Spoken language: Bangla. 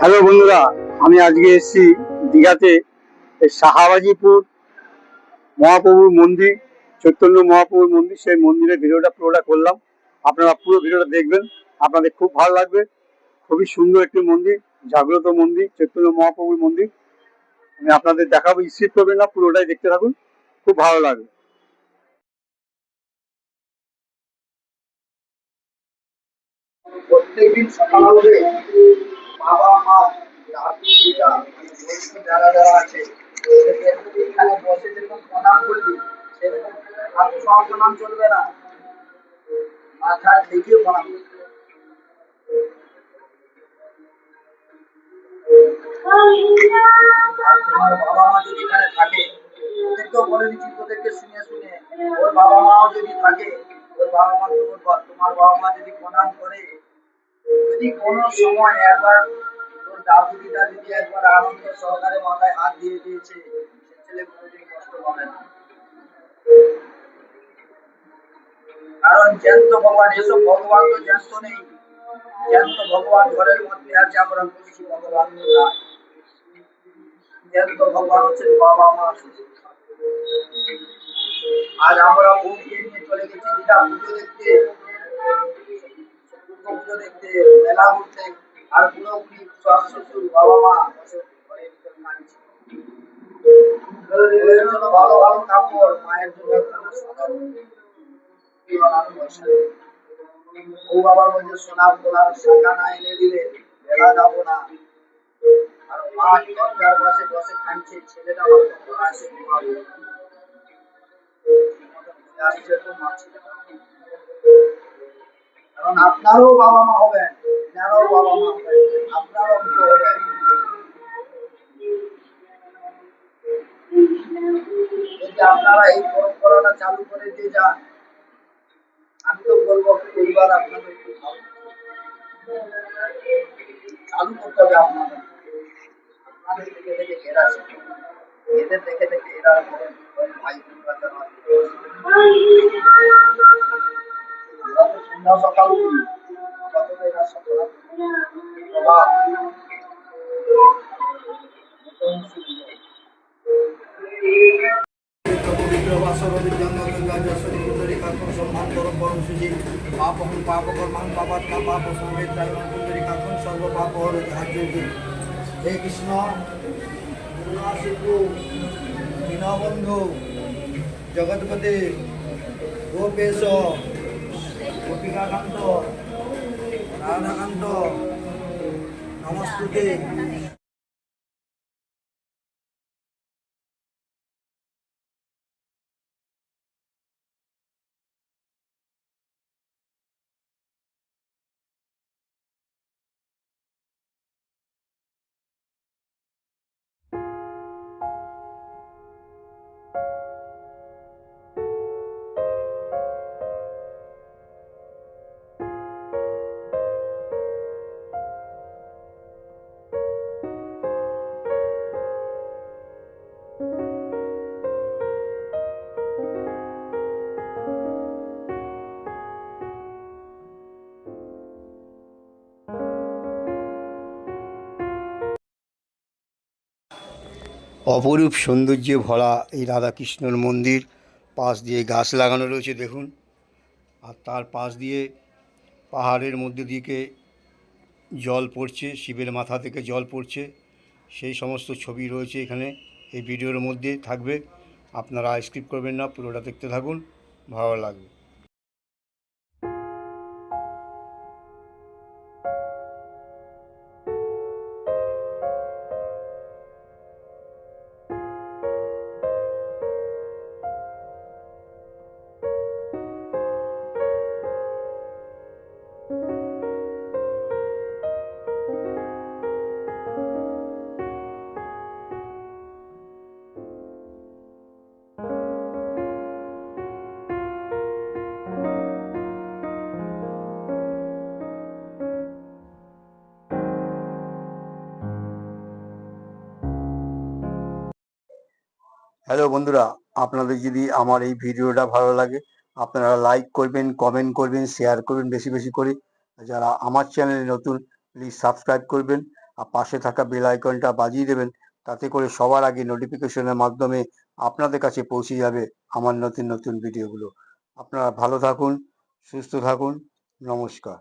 হ্যালো বন্ধুরা, আমি আজকে এসেছি দীঘাতে শাহাবাজিপুর মহাপ্রভুর মন্দির, চৈতন্য মহাপ্রভুর মন্দির। সেই মন্দিরের ভিডিওটা পুরোটা করলাম। আপনারা পুরো ভিডিওটা দেখবেন, আপনাদের খুব ভালো লাগবে। খুবই সুন্দর একটি মন্দির, জাগ্রত মন্দির, চৈতন্য মহাপ্রভুর মন্দির। আমি আপনাদের দেখাবো স্কিপ করবেন না, পুরোটাই দেখতে থাকুন, খুব ভালো লাগবে। প্রত্যেকদিন সকাল বাবা মা দাদু দিদা যারা যারা আছে এখানে বসে যেরকম প্রণাম করবি সেরকম প্রণাম চলবে না মাথা দেখিয়ে প্রণাম তোমার বাবা মা যদি থাকে ওদেরকেও বলে দিচ্ছি তোদেরকে শুনে শুনে ওর বাবা মাও যদি থাকে, ওর বাবা মা তোমার বাবা মা যদি প্রণাম করে যদি কোনো সময় একবার দাদু একবার আনন্দ সহকারে মাথায় হাত দিয়ে দিয়েছে, ছেলে কোনোদিন কষ্ট পাবে না। কারণ জ্যান্ত ভগবান, এসব ভগবান তো জ্যান্ত নেই। জ্যান্ত ভগবান ঘরের মধ্যে আছে, আমরা বুঝছি ভগবান জ্যান্ত ভগবান হচ্ছেন বাবা মা। আজ আমরা বউকে নিয়ে চলে গেছি, দিদা, পুজো দেখতে। পুজো দেখতে, মেলা ঘুরতে, আর শাশ শ্বশুর, বাবা মা ঘরের ভিতর জন্য ভালো ভালো কাপড়, মায়ের জন্য এনে দিলে মেলা যাব না। আর মা দরজার পাশে বসে কাঁদছে, ছেলেটা কখন আসে কারণ আপনারও বাবা মা হবেন এনারও বাবা মা হবেন, আপনারও হবেন। আপনারা এই পরম্পরাটা চালু করে দিয়ে যান, আমি তো বলব পরিবার আপনাদের চালু করতে হবে আপনাদের। আপনাদের দেখে দেখে এরা পাপম পাপ কর্মাং পাপাত্মা পাপ দায়ন কুন্দরী কাকম সর্ব পাপ হর ধার্যজি হে কৃষ্ণ সিন্ধু দীনবন্ধু, জগৎপতি, গোপেশ, গোপিকাকান্ত, রাধাকান্ত, নমস্তুতে। অপরূপ সৌন্দর্যে ভরা এই রাধাকৃষ্ণর মন্দির। পাশ দিয়ে গাছ লাগানো রয়েছে, দেখুন। আর তার পাশ দিয়ে পাহাড়ের মধ্যে দিকে জল পড়ছে, শিবের মাথা থেকে জল পড়ছে। সেই সমস্ত ছবি রয়েছে এখানে। এই ভিডিওর মধ্যে থাকবে। আপনারা স্কিপ করবেন না, পুরোটা দেখতে থাকুন। ভালো লাগবে। হ্যালো বন্ধুরা, আপনাদের যদি আমার এই ভিডিওটা ভালো লাগে, আপনারা লাইক করবেন কমেন্ট করবেন শেয়ার করবেন বেশি বেশি করে। যারা আমার চ্যানেলে নতুন প্লিজ সাবস্ক্রাইব করবেন আর পাশে থাকা বেল আইকনটা বাজিয়ে দেবেন, তাতে করে সবার আগে নোটিফিকেশনের মাধ্যমে আপনাদের কাছে পৌঁছে যাবে আমার নতুন নতুন ভিডিওগুলো আপনারা ভালো থাকুন, সুস্থ থাকুন, নমস্কার।